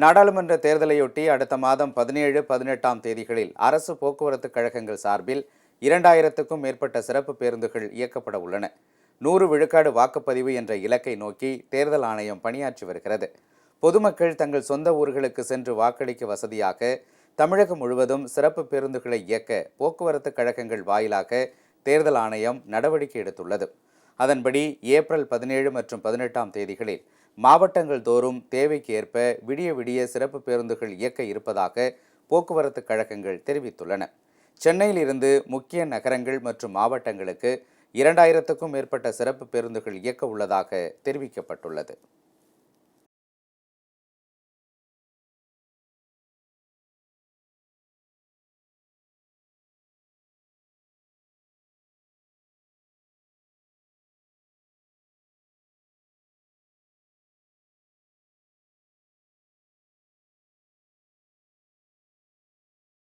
நாடாளுமன்ற தேர்தலையொட்டி அடுத்த மாதம் பதினேழு பதினெட்டாம் தேதிகளில் அரசு போக்குவரத்து கழகங்கள் சார்பில் இரண்டாயிரத்துக்கும் மேற்பட்ட சிறப்பு பேருந்துகள் இயக்கப்பட உள்ளன. நூறு விழுக்காடு வாக்குப்பதிவு என்ற இலக்கை நோக்கி தேர்தல் ஆணையம் பணியாற்றி வருகிறது. பொதுமக்கள் தங்கள் சொந்த ஊர்களுக்கு சென்று வாக்களிக்க வசதியாக தமிழகம் முழுவதும் சிறப்பு பேருந்துகளை இயக்க போக்குவரத்து கழகங்கள் வாயிலாக தேர்தல் ஆணையம் நடவடிக்கை எடுத்துள்ளது. அதன்படி ஏப்ரல் பதினேழு மற்றும் பதினெட்டாம் தேதிகளில் மாவட்டங்கள் தோறும் தேவைக்கு ஏற்ப விடிய விடிய சிறப்பு பேருந்துகள் இயக்க இருப்பதாக போக்குவரத்து கழகங்கள் தெரிவித்துள்ளன. சென்னையிலிருந்து முக்கிய நகரங்கள் மற்றும் மாவட்டங்களுக்கு இரண்டாயிரத்துக்கும் மேற்பட்ட சிறப்பு பேருந்துகள் இயக்க உள்ளதாக தெரிவிக்கப்பட்டுள்ளது.